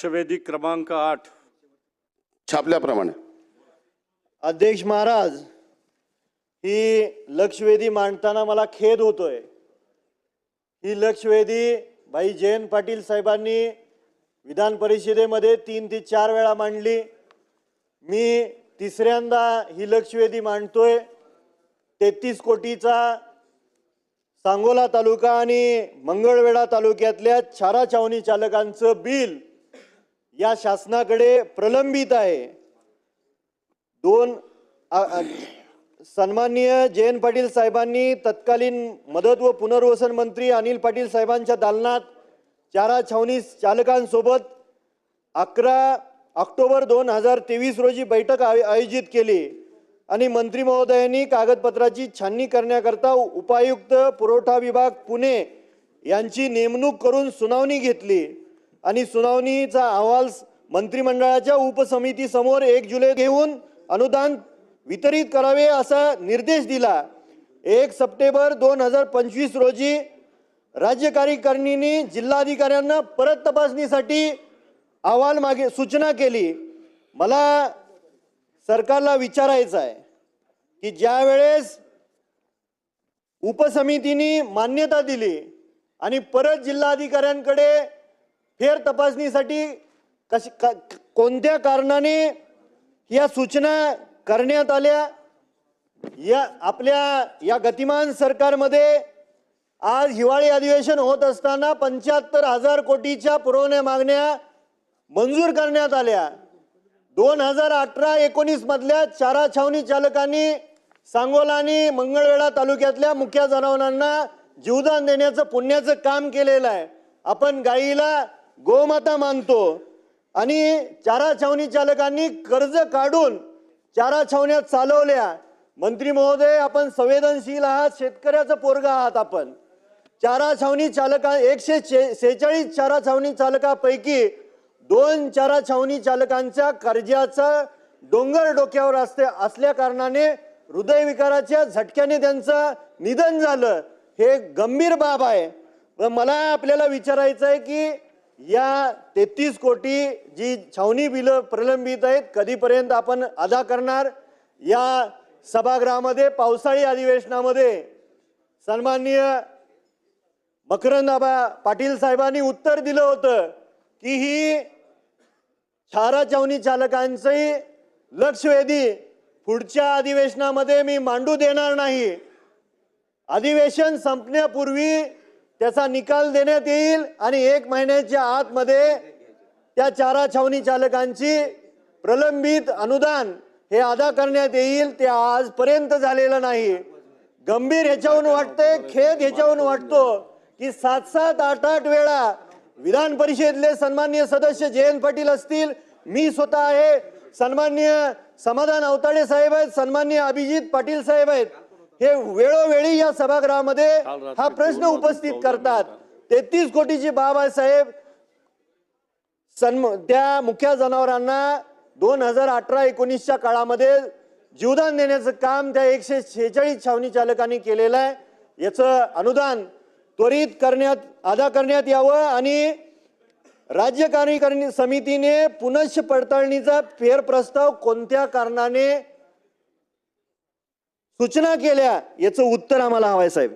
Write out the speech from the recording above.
लक्षवेधी क्रमांक आठ. छापल्याप्रमाणे. अध्यक्ष महाराज ही लक्षवेधी मांडताना मला खेद होतोय. ही लक्षवेधी भाई जयंत पाटील साहेबांनी विधान परिषदेमध्ये तीन ते चार वेळा मांडली. मी तिसऱ्यांदा ही लक्षवेधी मांडतोय. तेहतीस कोटीचा सांगोला तालुका आणि मंगळवेढा तालुक्यातल्या चारा छावणी चालकांचं बिल या शासनाकडे प्रलंबित आहे. दोन सन्माननीय जयंत पाटील साहेबांनी तत्कालीन मदत व पुनर्वसन मंत्री अनिल पाटील साहेबांच्या दालनात चारा छावणी चालकांसोबत अकरा ऑक्टोबर दोन हजार तेवीस रोजी बैठक आय- आयोजित केली आणि मंत्री महोदयांनी कागदपत्राची छाननी करण्याकरता उपायुक्त पुरवठा विभाग पुणे यांची नेमणूक करून सुनावणी घेतली. आणि सुनावणीचा अहवाल मंत्रिमंडळाच्या उपसमितीसमोर एक जुलै घेऊन अनुदान वितरित करावे असा निर्देश दिला. एक सप्टेंबर दोन हजार पंचवीस रोजी राज्य कार्यकारिणीने जिल्हाधिकाऱ्यांना परत तपासणीसाठी अहवाल मागे सूचना केली. मला सरकारला विचारायचं आहे की ज्या वेळेस उपसमितीने मान्यता दिली आणि परत जिल्हाधिकाऱ्यांकडे फेर तपासणीसाठी कश क- कोणत्या कारणाने या सूचना करण्यात आल्या? या आपल्या या गतिमान सरकारमध्ये आज हिवाळी अधिवेशन होत असताना पंच्याहत्तर हजार कोटीच्या पुरवण्या मागण्या मंजूर करण्यात आल्या. दोन हजार अठरा एकोणीसमधल्या चारा छावणी चालकांनी सांगोला आणि मंगळवेढा तालुक्यातल्या मुख्या जनावरांना जीवदान देण्याचं पुण्याचं काम केलेलं आहे. आपण गाईला गोमाता मानतो. आणि चारा छावणी चालकांनी कर्ज काढून चारा छावण्या चालवल्या. मंत्री महोदय आपण संवेदनशील आहात शेतकऱ्याचं पोरग आहात आपण. चारा छावणी चालका एकशे सेहेचाळीस चारा छावणी चालकापैकी दोन चारा छावणी चालकांच्या कर्जाचा डोंगर डोक्यावर असते असल्या कारणाने हृदयविकाराच्या झटक्याने त्यांचं निधन झालं. हे गंभीर बाब आहे. मला आपल्याला विचारायचं आहे की या तेहतीस कोटी जी छावणी बिलं प्रलंबित आहेत कधीपर्यंत आपण अदा करणार? या सभागृहामध्ये पावसाळी अधिवेशनामध्ये सन्माननीय मकरंदाबा पाटील साहेबांनी उत्तर दिलं होतं की ही छारा छावणी चालकांचंही लक्षवेधी पुढच्या अधिवेशनामध्ये मी मांडू देणार नाही. अधिवेशन संपण्यापूर्वी त्याचा निकाल देण्यात येईल आणि एक महिन्याच्या आतमध्ये त्या चारा छावणी चालकांची प्रलंबित अनुदान हे अदा करण्यात येईल. ते आजपर्यंत झालेलं नाही. गंभीर ह्याच्याहून वाटतंय खेद ह्याच्याहून वाटतो की सात सात आठ आठ वेळा विधान परिषदेतले सन्मान्य सदस्य जयंत पाटील असतील. मी स्वतः आहे. सन्माननीय समाधान अवताडे साहेब आहेत सन्माननीय अभिजित पाटील साहेब आहेत. हे वेळोवेळी या सभागृहामध्ये हा प्रश्न उपस्थित करतात. तेहतीस कोटीची बाब आहे साहेब सन्म त्या मुख्य जनावरांना दोन हजार अठरा एकोणीसच्या काळामध्ये जीवदान देण्याचं काम त्या एकशे शेहेचाळीस छावणी चालकांनी केलेलं आहे. याचं अनुदान त्वरित करण्यात अदा करण्यात यावं आणि राज्य कार्यकारिणी समितीने पुनश्च पडताळणीचा फेरप्रस्ताव कोणत्या कारणाने सूचना केल्या याचं उत्तर आम्हाला हवंय साहेब.